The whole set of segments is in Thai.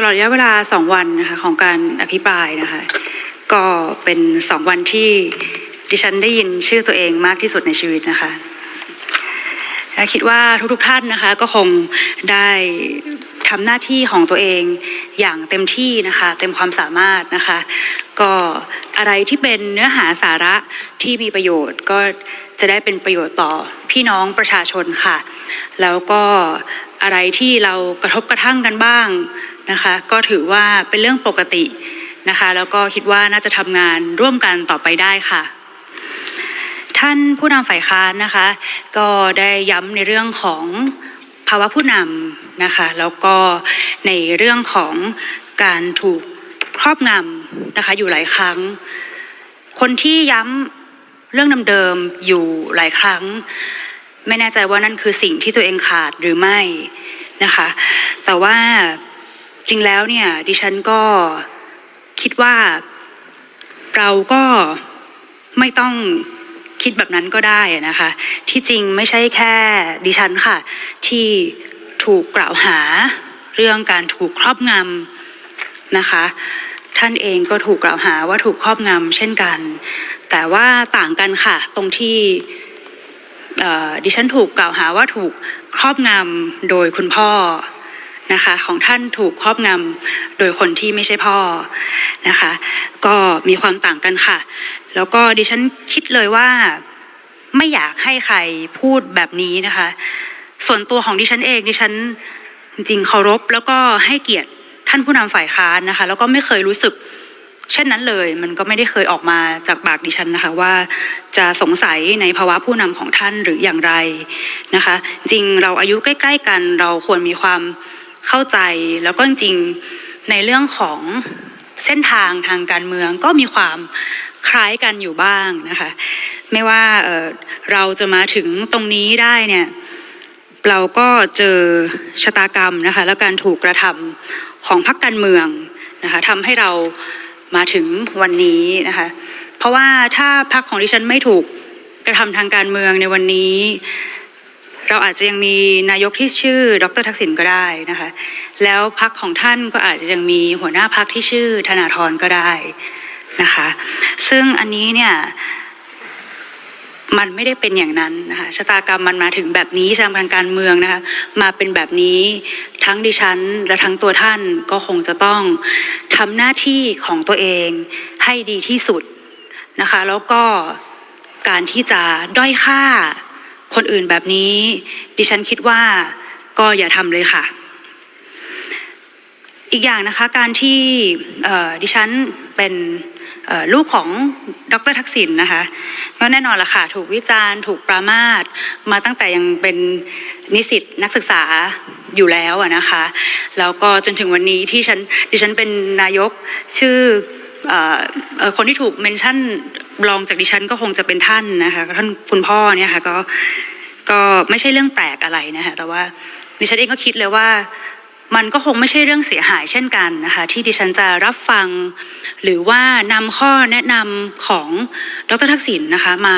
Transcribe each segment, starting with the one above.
ตลอดระยะเวลาสองวันนะคะของการอภิปรายนะคะ ก็เป็นสองวันที่ดิฉันได้ยินชื่อตัวเองมากที่สุดในชีวิตนะคะและคิดว่าทุกๆท่านนะคะก็คงได้ทำหน้าที่ของตัวเองอย่างเต็มที่นะคะ เต็มความสามารถนะคะ ก็อะไรที่เป็นเนื้อหาสาระที่มีประโยชน์ก็จะได้เป็นประโยชน์ต่อพี่น้องประชาชนค่ะ แล้วก็อะไรที่เรากระทบกระทั่งกันบ้าง นะคะ ก็ถือว่าเป็นเรื่องปกตินะคะ แล้วก็คิดว่าน่าจะทำงานร่วมกันต่อไปได้ค่ะ ท่านผู้นำฝ่ายค้านนะคะ ก็ได้ย้ำในเรื่องของภาวะผู้นำนะคะ แล้วก็ในเรื่องของการถูกครอบงำนะคะอยู่หลายครั้ง คนที่ย้ำเรื่องเดิมๆอยู่หลายครั้ง ไม่แน่ใจว่านั่นคือสิ่งที่ตัวเองขาดหรือไม่นะคะ แต่ว่า จริงแล้วเนี่ยดิฉันก็คิดว่าเราก็ไม่ต้องคิดแบบนั้นก็ได้นะคะ ที่จริงไม่ใช่แค่ดิฉันค่ะ ที่ถูกกล่าวหาเรื่องการถูกครอบงำนะคะ ท่านเองก็ถูกกล่าวหาว่าถูกครอบงำเช่นกัน แต่ว่าต่างกันค่ะ ตรงที่ดิฉันถูกกล่าวหาว่าถูกครอบงำโดยคุณพ่อ นะคะของท่านถูกครอบงำโดยคนที่ไม่ใช่พ่อนะคะ ก็มีความต่างกันค่ะ แล้วก็ดิฉันคิดเลยว่าไม่อยากให้ใครพูดแบบนี้นะคะ ส่วนตัวของดิฉันเองดิฉันจริงๆเคารพแล้วก็ให้เกียรติท่านผู้นำฝ่ายค้านนะคะ แล้วก็ไม่เคยรู้สึกเช่นนั้นเลย มันก็ไม่ได้เคยออกมาจากปากดิฉันนะคะ ว่าจะสงสัยในภาวะผู้นำของท่านหรืออย่างไรนะคะ จริงเราอายุใกล้ ๆ กันเราควรมีความ เข้าใจแล้วก็จริงในเรื่องของเส้นทางทางการเมืองก็มีความคล้ายกันอยู่บ้างนะคะ ไม่ว่าเเราจะมาถึงตรงนี้ได้เนี่ยเราก็เจอชะตากรรมนะคะและการถูกกระทำของพรรคการเมืองนะคะทำให้เรามาถึงวันนี้นะคะ เพราะว่าถ้าพรรคของดิฉันไม่ถูกกระทำทางการเมืองในวันนี้ เราอาจจะยังมีนายกที่ชื่อ ดรทักษิณก็ได้นะคะ แล้วพรรคของท่านก็อาจจะยังมีหัวหน้าพรรคที่ชื่อธนาธรก็ได้นะคะ ซึ่งอันนี้เนี่ยมันไม่ได้เป็นอย่างนั้นนะคะชะตากรรมมันมาถึงแบบนี้ทางทางการเมืองนะคะมาเป็นแบบนี้ทั้งดิฉันและทั้งตัวท่านก็คงจะต้องทำหน้าที่ของตัวเองให้ดีที่สุดนะคะ แล้วก็การที่จะด้อยค่า คนอื่นแบบนี้ ดิฉันคิดว่าก็อย่าทำเลยค่ะ อีกอย่างนะคะการที่ดิฉันเป็นลูกของดรทักษิณนะคะก็แน่นอนละค่ะถูกวิจารณ์ ถูกปรามาสมาตั้งแต่ยังเป็นนิสิตนักศึกษาอยู่แล้วนะคะ แล้วก็จนถึงวันนี้ที่ฉันดิฉันเป็นนายกชื่อ,ออคนที่ถูกเมนชั่น รองจากดิฉันก็คงจะเป็นท่านนะคะท่านคุณพ่อเนี่ยค่ะก็ก็ไม่ใช่เรื่องแปลกอะไรนะคะแต่ว่าดิฉันเองก็คิดเลยว่ามันก็คงไม่ใช่เรื่องเสียหายเช่นกันนะคะที่ดิฉันจะรับฟัง หรือว่านำข้อแนะนำของดรทักษิณนะคะมา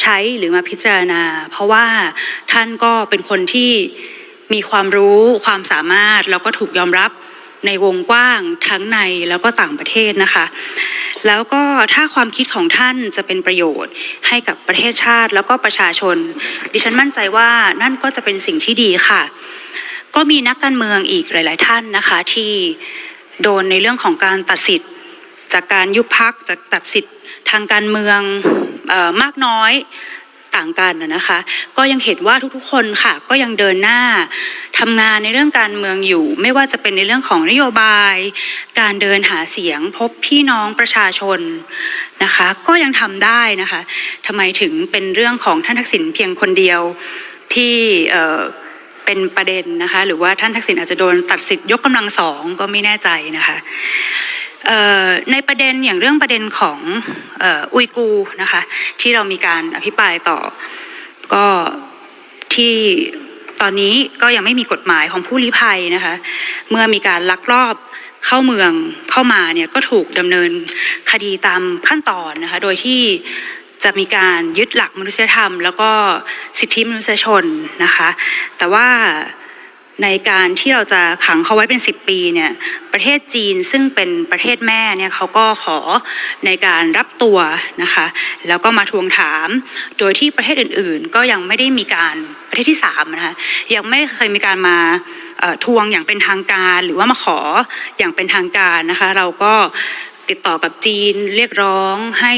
ใช้หรือมาพิจารณา เพราะว่าท่านก็เป็นคนที่มีความรู้ความสามารถแล้วก็ถูกยอมรับ ในวงกว้างทั้งในแล้วก็ต่างประเทศนะคะ แล้วก็ถ้าความคิดของท่านจะเป็นประโยชน์ให้กับประเทศชาติแล้วก็ประชาชน ดิฉันมั่นใจว่านั่นก็จะเป็นสิ่งที่ดีค่ะ ก็มีนักการเมืองอีกหลาย ๆ ท่านนะคะที่โดนในเรื่องของการตัดสิทธิ์จากการยุบพักจากตัดสิทธิ์ทางการเมืองออมากน้อย ต่างกันนะคะ ก็ยังเห็นว่าทุกๆคนค่ะ ก็ยังเดินหน้าทำงานในเรื่องการเมืองอยู่ ไม่ว่าจะเป็นในเรื่องของนโยบาย การเดินหาเสียงพบพี่น้องประชาชนนะคะ ก็ยังทำได้นะคะทำไมถึงเป็นเรื่องของท่านทักษิณเพียงคนเดียวที่เเป็นประเด็นนะคะ หรือว่าท่านทักษิณอาจจะโดนตัดสิทธิ์ยกกำลังสองก็ไม่แน่ใจนะคะ ในประเด็นอย่างเรื่องประเด็นของอ,อุยกูนะคะที่เรามีการอภิปรายต่อก็ที่ตอนนี้ก็ยังไม่มีกฎหมายของผู้ลี้ภัยนะคะเมื่อมีการลักลอบเข้าเมืองเข้ามาเนี่ยก็ถูกดำเนินคดีตามขั้นตอนนะคะโดยที่จะมีการยึดหลักมนุษยธรรม แล้วก็สิทธิมนุษยชนนะคะแต่ว่า ในการที่เราจะขังเขาไว้เป็น 10 ปีเนี่ยประเทศจีนซึ่งเป็นประเทศแม่เนี่ยเขาก็ขอในการรับตัวนะคะแล้วก็มาทวงถาม โดยที่ประเทศอื่นๆ ก็ยังไม่ได้มีการประเทศที่สามนะคะยังไม่เคยมีการมาทวงอย่างเป็นทางการหรือว่ามาขออย่างเป็นทางการนะคะเราก็ติดต่อกับจีนเรียกร้องให้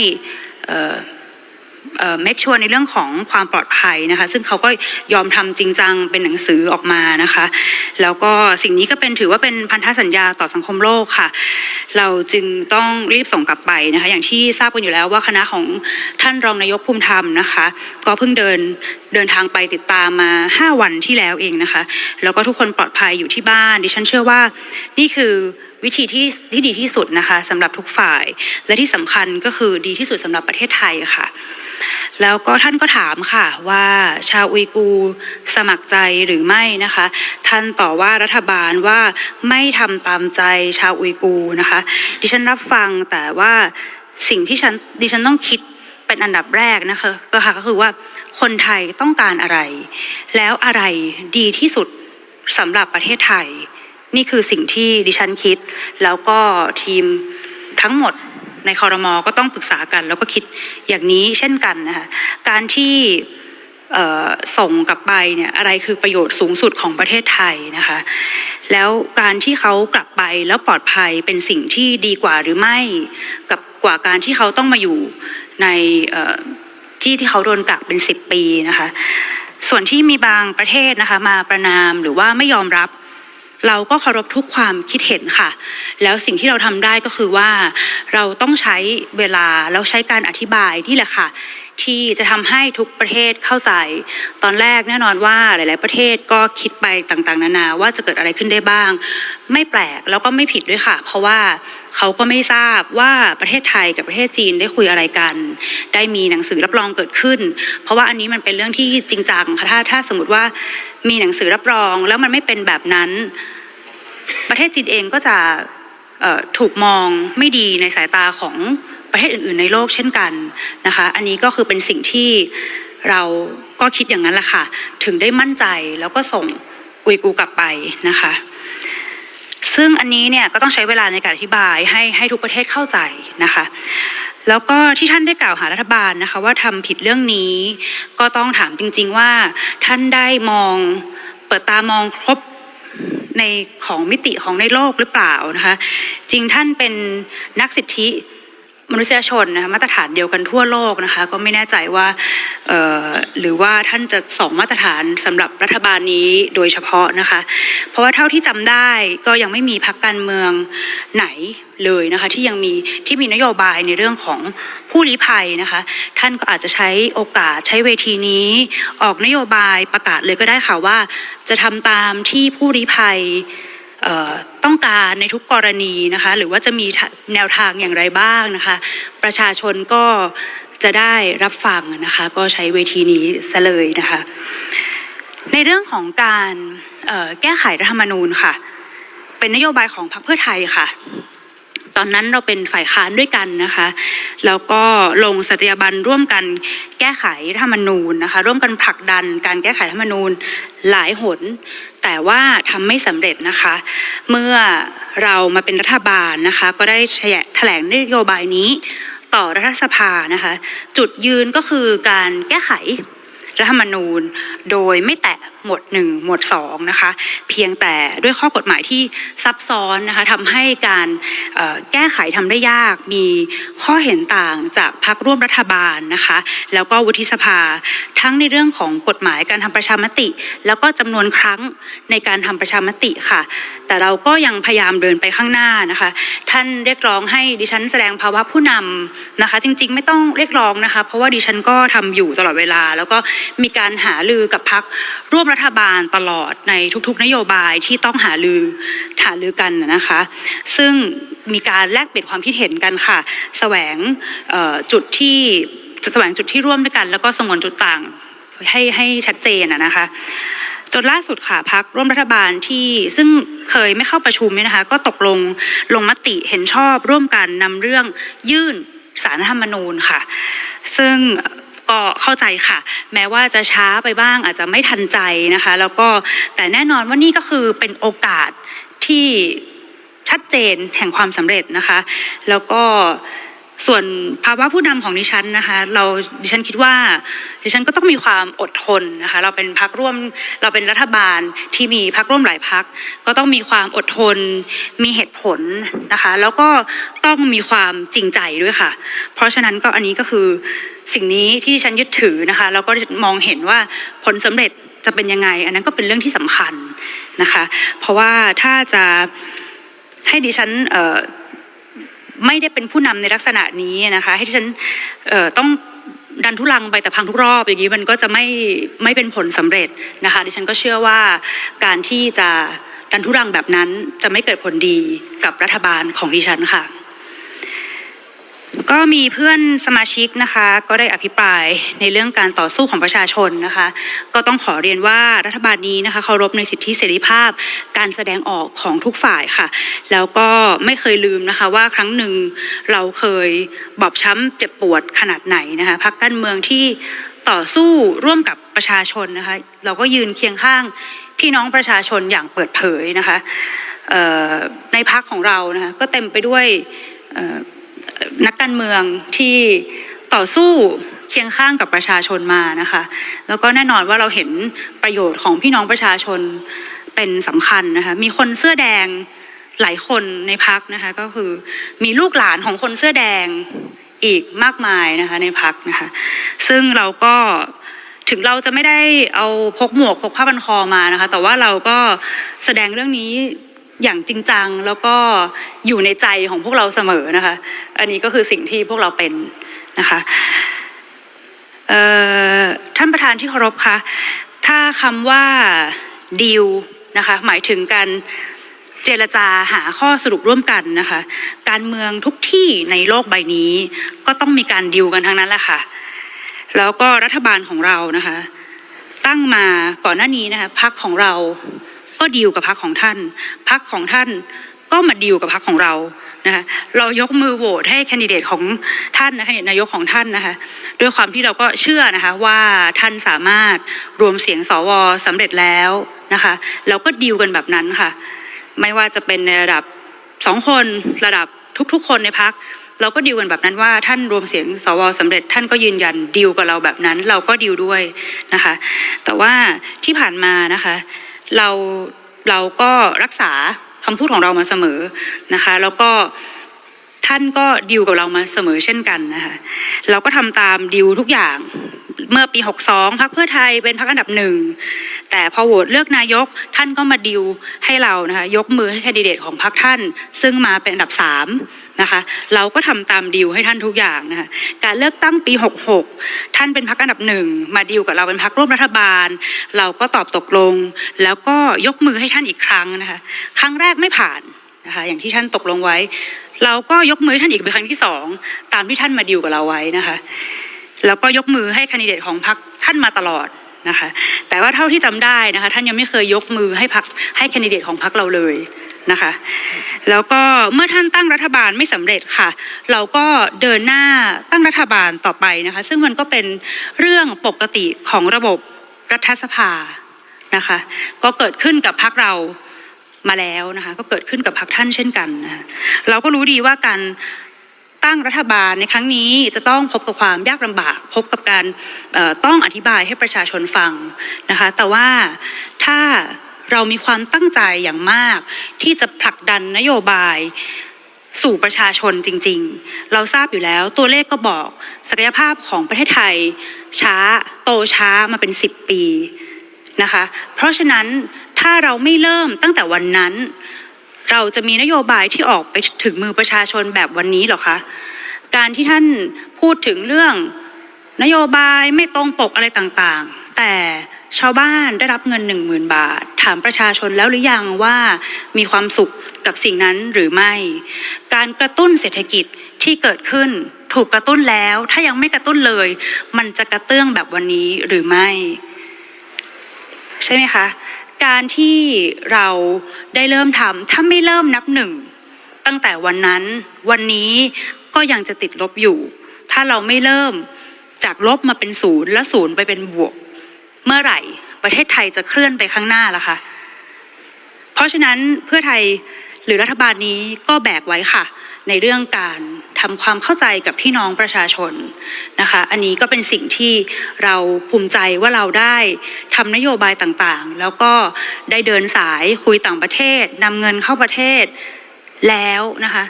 เอ่อเอ่อ make sure ในเรื่องของความปลอดภัยนะคะ ซึ่งเขาก็ยอมทำจริงจังเป็นหนังสือออกมานะคะ แล้วก็สิ่งนี้ก็เป็นถือว่าเป็นพันธสัญญาต่อสังคมโลกค่ะ เราจึงต้องรีบส่งกลับไปนะคะ อย่างที่ทราบกันอยู่แล้วว่าคณะของท่านรองนายกภูมิธรรมนะคะ ก็เพิ่งเดินเดินทางไปติดตามมา 5 วันที่แล้วเองนะคะ แล้วก็ทุกคนปลอดภัยอยู่ที่บ้าน ดิฉันเชื่อว่านี่คือวิธีที่ที่ดีที่สุดนะคะสำหรับทุกฝ่าย และที่สำคัญก็คือดีที่สุดสำหรับประเทศไทยค่ะ แล้วก็ท่านก็ถามค่ะว่าชาวอุยกูสมัครใจหรือไม่นะคะ ท่านต่อว่ารัฐบาลว่าไม่ทำตามใจชาวอุยกูนะคะ ดิฉันรับฟังแต่ว่าสิ่งที่ฉันดิฉันต้องคิดเป็นอันดับแรกนะคะก็ค่ะก็คือว่าคนไทยต้องการอะไร แล้วอะไรดีที่สุดสำหรับประเทศไทย นี่คือสิ่งที่ดิฉันคิด แล้วก็ทีมทั้งหมด ในคอรมอก็ต้องปรึกษากัน แล้วก็คิดอย่างนี้เช่นกันนะคะการที่ส่งกลับไปเนี่ยอะไรคือประโยชน์สูงสุดของประเทศไทยนะคะ แล้วการที่เขากลับไปแล้วปลอดภัยเป็นสิ่งที่ดีกว่าหรือไม่ กับกว่าการที่เขาต้องมาอยู่ในที่ที่เขาโดนกักเป็นสิบปีนะคะ ส่วนที่มีบางประเทศนะคะมาประนามหรือว่าไม่ยอมรับ เราก็เคารพทุกความคิดเห็นค่ะ แล้วสิ่งที่เราทำได้ก็คือว่า เราต้องใช้เวลาแล้วใช้การอธิบายนี่แหละค่ะ ที่จะทำให้ทุกประเทศเข้าใจ ตอนแรกแน่นอนว่าหลาย ๆ ประเทศก็คิดไปต่าง ๆ นานาว่าจะเกิดอะไรขึ้นได้บ้าง ไม่แปลกแล้วก็ไม่ผิดด้วยค่ะ เพราะว่าเขาก็ไม่ทราบว่าประเทศไทยกับประเทศจีนได้คุยอะไรกัน ได้มีหนังสือรับรองเกิดขึ้น เพราะว่าอันนี้มันเป็นเรื่องที่จริงจังค่ะถ้าถ้าสมมติว่า มีหนังสือรับรองแล้วมันไม่เป็นแบบนั้น ประเทศจีนเองก็จะถูกมองไม่ดีในสายตาของประเทศอื่น ๆ ในโลกเช่นกันนะคะ อันนี้ก็คือเป็นสิ่งที่เราก็คิดอย่างนั้นแหละค่ะ ถึงได้มั่นใจแล้วก็ส่งอุยกูร์กลับไปนะคะ ซึ่งอันนี้เนี่ยก็ต้องใช้เวลาในการอธิบายให้ให้ทุกประเทศเข้าใจนะคะแล้วก็ที่ท่านได้กล่าวหารัฐบาลนะคะว่าทำผิดเรื่องนี้ ก็ต้องถามจริง ๆ ว่าท่านได้มองเปิดตามองครบในของมิติของในโลกหรือเปล่านะคะจริงท่านเป็นนักสิทธิ มนุษยชนนะคะมาตรฐานเดียวกันทั่วโลกนะคะก็ไม่แน่ใจว่าหรือว่าท่านจะสองมาตรฐานสำหรับรัฐบาลนี้โดยเฉพาะนะคะ เพราะว่าเท่าที่จำได้ก็ยังไม่มีพรรคการเมืองไหนเลยนะคะที่ยังมีที่มีนโยบายในเรื่องของผู้ลี้ภัยนะคะท่านก็อาจจะใช้โอกาสใช้เวทีนี้ ออกนโยบายประกาศเลยก็ได้ค่ะว่า จะทำตามที่ผู้ลี้ภัย ต้องการในทุกกรณีนะคะหรือว่าจะมีแนวทางอย่างไรบ้างนะคะ ประชาชนก็จะได้รับฟังนะคะก็ใช้เวทีนี้ซะเลยนะคะ ในเรื่องของการแก้ไขรัฐธรรมนูญค่ะ เป็นนโยบายของพรรคเพื่อไทยค่ะ ตอนนั้นเราเป็นฝ่ายค้านด้วยกันนะคะ แล้วก็ลงสตยาบันร่วมกันแก้ไขรัฐธรรมนูญนะคะ ร่วมกันผลักดันการแก้ไขรัฐธรรมนูญหลายหน แต่ว่าทำไม่สำเร็จนะคะ เมื่อเรามาเป็นรัฐบาลนะคะ ก็ได้แถลงนโยบายนี้ต่อรัฐสภานะคะ จุดยืนก็คือการแก้ไขรัฐธรรมนูญโดยไม่แตะหมวดหนึ่งหมวดสองนะคะเพียงแต่ด้วยข้อกฎหมายที่ซับซ้อนนะคะทำให้การแก้ไขทำได้ยาก มีข้อเห็นต่างจากพรรคร่วมรัฐบาลนะคะแล้วก็วุฒิสภาทั้งในเรื่องของกฎหมายการทำประชามติ แล้วก็จำนวนครั้งในการทำประชามติค่ะ แต่เราก็ยังพยายามเดินไปข้างหน้านะคะท่านเรียกร้องให้ดิฉันแสดงภาวะผู้นำนะคะจริงๆ ไม่ต้องเรียกร้องนะคะเพราะว่าดิฉันก็ทำอยู่ตลอดเวลา แล้วก็มีการหาลือกับพักร่วมรัฐบาลตลอดในทุกๆ นโยบายที่ต้องหาลือหาลือกันนะคะ ซึ่งมีการแลกเปลี่ยนความคิดเห็นกันค่ะ แสวงจุดที่จะแสวงจุดที่ร่วมด้วยกัน แล้วก็สงวนจุดต่างให้ให้ชัดเจนนะคะจนล่าสุดค่ะพักร่วมรัฐบาลที่ซึ่งเคยไม่เข้าประชุมเนี่ยนะคะ ก็ตกลงลงมติเห็นชอบร่วมกันนำเรื่องยื่นสารธรรมนูญค่ะ ซึ่ง ก็เข้าใจค่ะ แม้ว่าจะช้าไปบ้างอาจจะไม่ทันใจนะคะ แล้วก็แต่แน่นอนว่านี่ก็คือเป็นโอกาสที่ชัดเจนแห่งความสำเร็จนะคะ แล้วก็ ส่วนภาวะผู้นำของดิฉันนะคะเราดิฉันคิดว่า ดิฉันก็ต้องมีความอดทนนะคะเราเป็นพักร่วมเราเป็นรัฐบาลที่มีพักร่วมหลายพัก ก็ต้องมีความอดทน มีเหตุผลนะคะ แล้วก็ต้องมีความจริงใจด้วยค่ะ เพราะฉะนั้นก็อันนี้ก็คือสิ่งนี้ที่ดิฉันยึดถือนะคะแล้วก็มองเห็นว่าผลสำเร็จจะเป็นยังไง อันนั้นก็เป็นเรื่องที่สำคัญนะคะ เพราะว่าถ้าจะให้ดิฉันเอ่อ ไม่ได้เป็นผู้นำในลักษณะนี้นะคะ ให้ที่ฉันต้องดันทุลังไปแต่พังทุกรอบอย่างนี้มันก็จะไม่ไม่เป็นผลสำเร็จนะคะดิฉันก็เชื่อว่าการที่จะดันทุรังแบบนั้นจะไม่เกิดผลดีกับรัฐบาลของดิฉันค่ะ ก็มีเพื่อนสมาชิกนะคะ ก็ได้อภิปรายในเรื่องการต่อสู้ของประชาชนนะคะ ก็ต้องขอเรียนว่ารัฐบาลนี้นะคะเคารพในสิทธิเสรีภาพ การแสดงออกของทุกฝ่ายค่ะ แล้วก็ไม่เคยลืมนะคะว่าครั้งหนึ่งเราเคยบอบช้ำเจ็บปวดขนาดไหนนะคะพักการเมืองที่ต่อสู้ร่วมกับประชาชนนะคะ เราก็ยืนเคียงข้างพี่น้องประชาชนอย่างเปิดเผยนะคะในพักของเรานะคะก็เต็มไปด้วย นักการเมืองที่ต่อสู้เคียงข้างกับประชาชนมานะคะ แล้วก็แน่นอนว่าเราเห็นประโยชน์ของพี่น้องประชาชนเป็นสำคัญนะคะ มีคนเสื้อแดงหลายคนในพักนะคะก็คือมีลูกหลานของคนเสื้อแดงอีกมากมายนะคะในพักนะคะ ซึ่งเราก็ถึงเราจะไม่ได้เอาพกหมวกพกผ้าพันคอมานะคะ แต่ว่าเราก็แสดงเรื่องนี้ อย่างจริงจังแล้วก็อยู่ในใจของพวกเราเสมอนะคะ อันนี้ก็คือสิ่งที่พวกเราเป็นนะคะท่านประธานที่เคารพคะถ้าคำว่าดีลนะคะหมายถึงการเจรจาหาข้อสรุปร่วมกันนะคะ การเมืองทุกที่ในโลกใบนี้ ก็ต้องมีการดีลกันทั้งนั้นแหละค่ะ แล้วก็รัฐบาลของเรานะคะ ตั้งมาก่อนหน้านี้นะคะพักของเรา ก็ดีลกับพักของท่าน พักของท่านก็มาดีลกับพักของเรานะคะเรายกมือโหวตให้แคนดิเดตของท่านนะคะนายกของท่านนะคะด้วยความที่เราก็เชื่อนะคะว่าท่านสามารถรวมเสียงสวสำเร็จแล้วนะคะเราก็ดีลกันแบบนั้นค่ะ ไม่ว่าจะเป็นในระดับสองคนระดับทุกๆ คนในพักเราก็ดีลกันแบบนั้นว่าท่านรวมเสียงสวสำเร็จ ท่านก็ยืนยันดีลกับเราแบบนั้น เราก็ดีลด้วยนะคะ แต่ว่าที่ผ่านมานะคะ เราเราก็รักษาคำพูดของเรามาเสมอนะคะ แล้วก็ ท่านก็ดิวกับเรามาเสมอเช่นกันนะคะเราก็ทำตามดิวทุกอย่างเมื่อปี 62พรรคเพื่อไทยเป็นพรรคอันดับหนึ่งแต่พอโหวตเลือกนายกท่านก็มาดิวให้เรานะคะยกมือให้แคนดิเดตของพรรคท่าน ซึ่งมาเป็นอันดับสามนะคะเราก็ทำตามดิวให้ท่านทุกอย่างนะคะการเลือกตั้งปี 66 ท่านเป็นพรรคอันดับหนึ่งมาดิวกับเราเป็นพรรคร่วมรัฐบาล เราก็ตอบตกลง แล้วก็ยกมือให้ท่านอีกครั้งนะคะครั้งแรกไม่ผ่านนะคะอย่างที่ท่านตกลงไว้ เราก็ยกมือท่านอีกเป็นครั้งที่สองตามที่ท่านมาดิวกับเราไว้นะคะ แล้วก็ยกมือให้คนดิเดตของพรรคท่านมาตลอดนะคะ แต่ว่าเท่าที่จำได้นะคะ ท่านยังไม่เคยยกมือให้พรรคให้คนดิเดตของพรรคเราเลยนะคะ แล้วก็เมื่อท่านตั้งรัฐบาลไม่สำเร็จค่ะ เราก็เดินหน้าตั้งรัฐบาลต่อไปนะคะ ซึ่งมันก็เป็นเรื่องปกติของระบบรัฐสภานะคะ ก็เกิดขึ้นกับพรรคเรา มาแล้วนะคะก็เกิดขึ้นกับพรรคท่านเช่นกันนะคะเราก็รู้ดีว่าการตั้งรัฐบาลในครั้งนี้จะต้องพบกับความยากลำบาก พบกับการต้องอธิบายให้ประชาชนฟังนะคะแต่ว่าถ้าเรามีความตั้งใจอย่างมาก ที่จะผลักดันนโยบายสู่ประชาชนจริงๆ เราทราบอยู่แล้วตัวเลขก็บอกศักยภาพของประเทศไทยช้าโตช้ามาเป็น 10 ปีนะคะ เพราะฉะนั้น ถ้าเราไม่เริ่มตั้งแต่วันนั้น เราจะมีนโยบายที่ออกไปถึงมือประชาชนแบบวันนี้หรอคะ การที่ท่านพูดถึงเรื่องนโยบายไม่ตรงปกอะไรต่างๆ แต่ชาวบ้านได้รับเงินหนึ่งหมื่นบาท ถามประชาชนแล้วหรือยังว่ามีความสุขกับสิ่งนั้นหรือไม่ การกระตุ้นเศรษฐกิจที่เกิดขึ้นถูกกระตุ้นแล้ว ถ้ายังไม่กระตุ้นเลย มันจะกระเตื้องแบบวันนี้หรือไม่ ใช่ไหมคะ การที่เราได้เริ่มทำถ้าไม่เริ่มนับหนึ่ง ตั้งแต่วันนั้นวันนี้ก็ยังจะติดลบอยู่ ถ้าเราไม่เริ่มจากลบมาเป็นศูนย์และศูนย์ไปเป็นบวก เมื่อไหร่ประเทศไทยจะเคลื่อนไปข้างหน้าล่ะคะ เพราะฉะนั้นเพื่อไทยหรือรัฐบาลนี้ก็แบกไว้ค่ะ ในเรื่องการ ทำความเข้าใจกับพี่น้องประชาชนนะคะ อันนี้ก็เป็นสิ่งที่เราภูมิใจว่าเราได้ทำนโยบายต่างๆ แล้วก็ได้เดินสายคุยต่างประเทศนำเงินเข้าประเทศแล้วนะคะ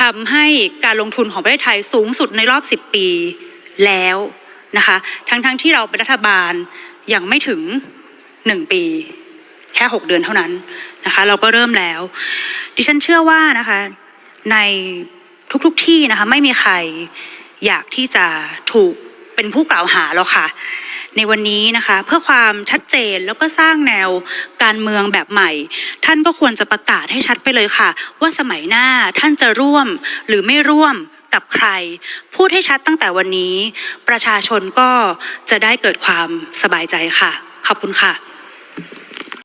ทำให้การลงทุนของประเทศไทยสูงสุดในรอบ 10 ปีแล้วนะคะ ทั้งๆที่เราเป็นรัฐบาลยังไม่ถึง 1 ปีแค่ 6 เดือนเท่านั้นนะคะ เราก็เริ่มแล้ว ดิฉันเชื่อว่านะคะใน ทุกๆทที่นะคะไม่มีใครอยากที่จะถูกเป็นผู้กล่าวหาหรอกค่ะ ในวันนี้นะคะ เพื่อความชัดเจนแล้วก็สร้างแนวการเมืองแบบใหม่ ท่านก็ควรจะประกาศให้ชัดไปเลยค่ะ ว่าสมัยหน้าท่านจะร่วมหรือไม่ร่วมกับใคร พูดให้ชัดตั้งแต่วันนี้ ประชาชนก็จะได้เกิดความสบายใจค่ะ ขอบคุณค่ะ